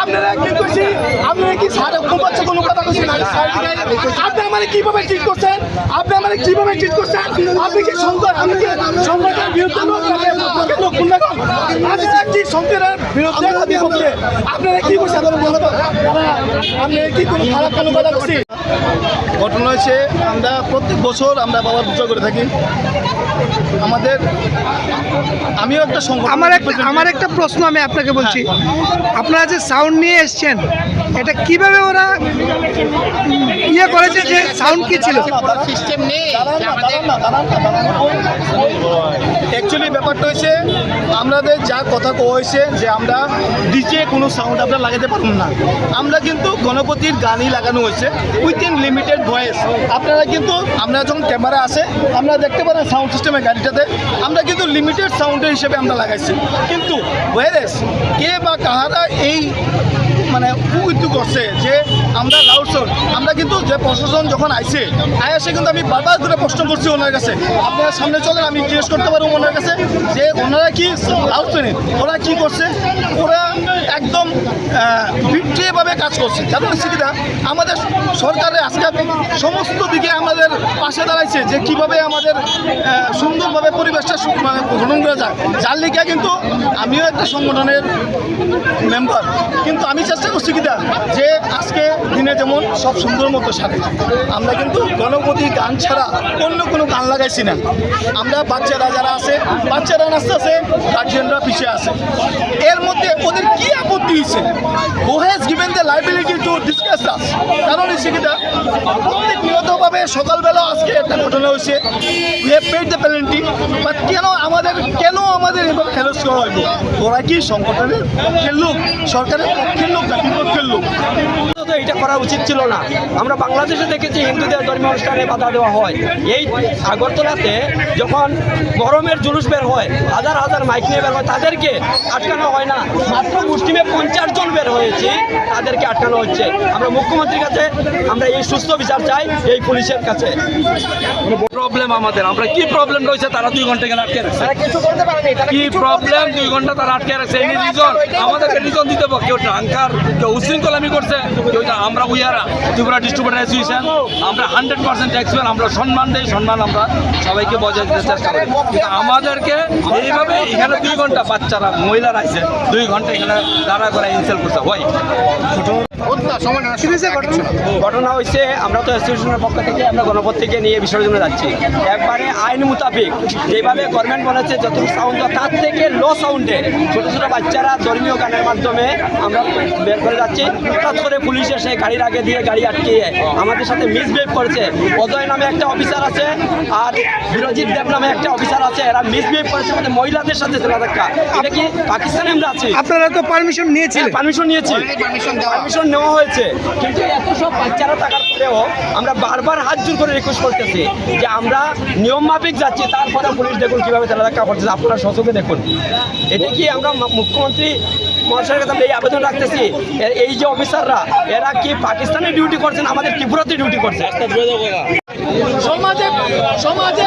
আপনারা কি করছি আপনারা কি সারা কুমাচ্ছে কোনো কথা করছেন আপনি আমার কীভাবে করছেন আপনি আমার কীভাবে ট্রিট করছেন আপনি কি সংকট আপনি কি বিরুদ্ধে আপনারা কি সংকটের বিরুদ্ধে করছে আপনারা কি করছেন আপনি কি কোনো খারাপ কোনো কথা করছি ঘটনা হয়েছে আমরা প্রত্যেক বছর আমরা বাবার পূজা করে থাকি। আমাদের আমিও একটা সংগঠন আমার একটা আমার একটা প্রশ্ন আমি আপনাকে বলছি। আপনারা যে সাউন্ড নিয়ে এসছেন এটা কীভাবে ওরা ইয়ে করেছে যে সাউন্ড কি ছিল? সিস্টেম নেই অ্যাকচুয়ালি ব্যাপারটা হয়েছে আমাদের যা কথা কওয়া হয়েছে যে আমরা ডিজে কোনো সাউন্ড আমরা লাগাতে পারব না। আমরা কিন্তু গণপতির গানই লাগানো হয়েছে উইথিন লিমিটেড ভয়েস আপনারা কিন্তু আমরা যখন ক্যামেরা আসে আমরা দেখতে পারেন সাউন্ড সিস্টেমের গাড়িটাতে আমরা কিন্তু লিমিটেড সাউন্ডের হিসেবে আমরা লাগাইছি। কিন্তু ওয়ারেস কে বা কাহারা এই মানে উদ্যোগ করছে যে আমরা লাউসর আমরা কিন্তু যে প্রশাসন যখন আইসে আইছে আয়াসে কিন্তু আমি বারবার করে প্রশ্ন করছি ওনার কাছে। আপনারা সামনে চলেন, আমি জিজ্ঞেস করতে পারব ওনার কাছে যে ওনারা কি লাউসেনি ওরা কি করছে? ওরা একদম বিক্রিয়ভাবে কাজ করছে। যাদের হচ্ছে আমাদের সরকারের আজকে সমস্ত দিকে আমাদের পাশে দাঁড়াইছে যে কীভাবে আমাদের সুন্দরভাবে পরিবেশটা মানে গ্রহণ করা যায়। যার লিগে কিন্তু আমিও একটা সংগঠনের মেম্বার কিন্তু আমি চেষ্টা করছি কিনা যে আজকে দিনে যেমন সব সুন্দর মতো সারে। আমরা কিন্তু গণপতি গান ছাড়া অন্য কোনো গান লাগাইছি না। আমরা বাচ্চারা যারা আছে, বাচ্চারা নাচতে আছে গার্জিয়ানরা পিছিয়ে আছে। এর মধ্যে ওদের কি আপত্তি হয়েছে? Who has given the liability to discuss thus কারণ হচ্ছে কিনা প্রতিনিয়তভাবে সকালবেলা আজকে একটা ঘটনা হয়েছে। We have paid the penalty but কেন আমাদের কেন আমাদের এভাবে খেলো করা হইব ওরা কি সংগঠনের পক্ষের সরকারের পক্ষের লোক না বিপক্ষের লোক? তো এটা করা উচিত ছিল না। আমরা বাংলাদেশে দেখেছি হিন্দুদের ধর্মীয় অনুষ্ঠানে বাধা দেওয়া হয়। এই আগরতলাতে যখন গরমের জুলুস বের হয় হাজার হাজার মাইক নিয়ে বের হয় তাদেরকে আটকানো হয় না। মাত্র মুসলিমে পঞ্চাশ জন বের হয়েছে তাদেরকে আটকানো হচ্ছে। আমরা মুখ্যমন্ত্রীর কাছে আমরা এই সুস্থ বিচার চাই এই পুলিশের কাছে। প্রবলেম আমাদের। আমরা কি প্রবলেম রয়েছে তারা দুই ঘণ্টা কেন আটকে রাখছে? কিছু করতে পারেনি কি প্রবলেম দুই ঘণ্টা তারা আটকে রাখছে? এই রিজন আমাদেরকে রিজন দিতে হবে। কেউ ট্রাঙ্কার কেউ উশৃঙ্খলামি করছে কেউ আমরা we are Tripura distributor association আমরা হান্ড্রেড পার্সেন্ট ট্যাক্স আমরা সম্মান দেই সম্মান আমরা সবাইকে বজায় দিতে চেষ্টা করি। কিন্তু আমাদেরকে এইভাবে এখানে দুই ঘণ্টা বাচ্চারা মহিলারা আছে দুই ঘণ্টা এখানে দাঁড়া করে ইনসেল করতে হয়। ঘটনা? হয়েছে আমরা তো অ্যাসোসিয়েশনের পক্ষ থেকে আমরা গণপতিকে নিয়ে বিসর্জনে যাচ্ছি। একবারে আইন মোতাবেক যেভাবে গভর্নমেন্ট বলেছে যতটুকু সাউন্ড তার থেকে লো সাউন্ডে ছোটো ছোটো বাচ্চারা ধর্মীয় গানের মাধ্যমে আমরা বের করে যাচ্ছি। হঠাৎ করে পুলিশ এসে গাড়ির আগে দিয়ে গাড়ি আটকিয়ে আমাদের সাথে মিসবিহেভ করেছে। অজয় নামে একটা অফিসার আছে আর বিরজিৎ দেব নামে একটা অফিসার আছে। এরা মিসবিহেভ করেছে আমাদের মহিলাদের সাথে জেলা ধাক্কা এটা কি পাকিস্তানে আমরা আছি আপনারা তো পারমিশন নিয়েছিলেন। পারমিশন নিয়েছি। পারমিশন নেওয়া হয়েছে। কিন্তু এত সব বাচ্চারা থাকার পরেও আমরা বারবার হাত জোর করে রিকোয়েস্ট করতেছি যে আমরা নিয়ম মাফিক যাচ্ছি তারপরে পুলিশ দেখুন কীভাবে তারা ধাক্কা করতেছে। আপনারা সচকে দেখুন। এটা কি আমরা মুখ্যমন্ত্রী মহাশয়ের কাছে আমরা এই আবেদন রাখতেছি? এই যে অফিসাররা এরা কি পাকিস্তানে ডিউটি করছেন আমাদের ত্রিপুরাতে ডিউটি করছে? সমাজে সমাজে সমাজে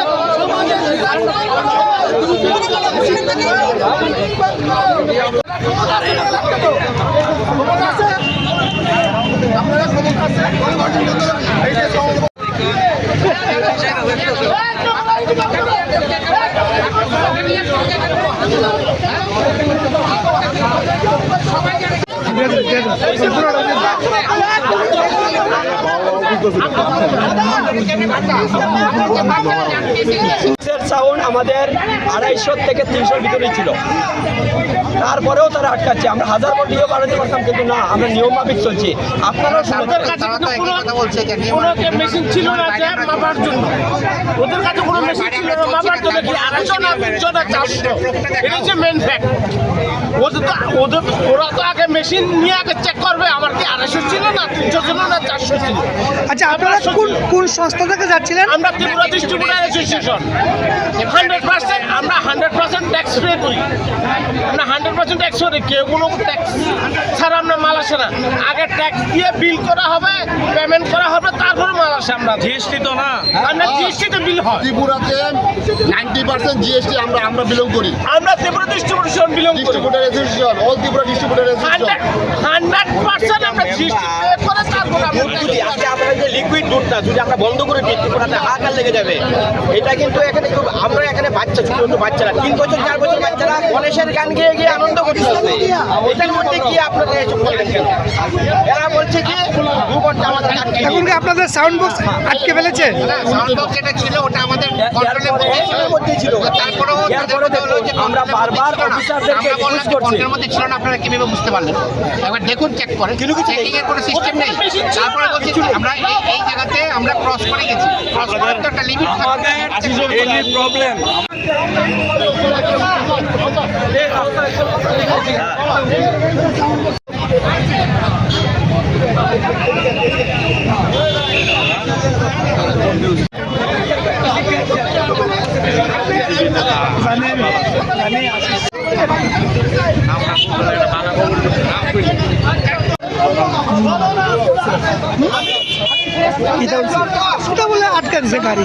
সাউন্ড আমাদের আড়াইশো থেকে তিনশোর ভিতরেই ছিল। তারপরেও তারা আটকাচ্ছে। আমরা হাজার কোটিও বাড়াতে পারতাম কিন্তু না আমরা নিয়ম মাফিক চলছি। আপনারাও শুনতে তারা তো একই কথা বলছে যে নিয়ম মেশিন ছিল না যে মাপার জন্য। ওদের কাছে কোনো মেশিন ছিল না মাপার জন্য কি আড়াইশো না তিনশো না চারশো? এটা হচ্ছে মেন ফ্যাক্ট ওদের তো ওদের ওরা তো আগে মেশিন নিয়ে আগে চেক করবে আমার কি আড়াইশো ছিল না তিনশো ছিল না চারশো ছিল? আচ্ছা আপনারা কোন কোন সংস্থা থেকে যাচ্ছিলেন? আমরা Tripura distributor association hundred percent আমরা হান্ড্রেড পার্সেন্ট ট্যাক্স পে করি আমরা হান্ড্রেড পার্সেন্ট ট্যাক্স করে কেউ কোনো ট্যাক্স ছাড়া আমরা মাল আসে না। আগে ট্যাক্স দিয়ে বিল করা হবে পেমেন্ট করা হবে তারপরে মাল আসে আমরা। জিএসটি তো না। আমরা জিএসটিতে বিল হয়। ত্রিপুরাতে নাইনটি পার্সেন্ট জিএসটি আমরা আমরা বিলং করি। আমরা ত্রিপুরা ডিস্ট্রিবিউশন বিলং করি। Distributor association all Tripura distributor hundred association hundred percent আমরা জিএসটি পে করে তারপরে আমরা দুধটা যদি আমরা বন্ধ করে দিই ত্রিপুরাতে হাহাকার লেগে যাবে। এটা কিন্তু এখানে খুব আমরা এখানে বাচ্চা ছোট ছোট বাচ্চারা তিন বছর চার বছর বাচ্চারা গণেশের গান গিয়ে গিয়ে আনন্দ করতেছে এটার মধ্যে কি আপনারা এসব করলেন কেন এরা বলছে কি দু ঘণ্টা আমাদের এখন কি আপনাদের সাউন্ড বক্স আটকে ফেলেছে? সাউন্ড বক্স যেটা ছিল ওটা আমাদের কন্ট্রোলের মধ্যে ছিল। তারপরেও আমরা বারবার মধ্যে ছিল না। অফিসারদেরকে যে করছি। মধ্যে ছিল না আপনারা কীভাবে বুঝতে পারলেন? একবার দেখুন চেক করেন। চেকিং এর কোনো সিস্টেম নেই। তারপরে বলছি আমরা এই এই জায়গাতে আমরা ক্রস করে গেছি। ক্রস করার তো একটা লিমিট আমাদের প্রবলেম এটা বলে আটকাচ্ছে গাড়ি।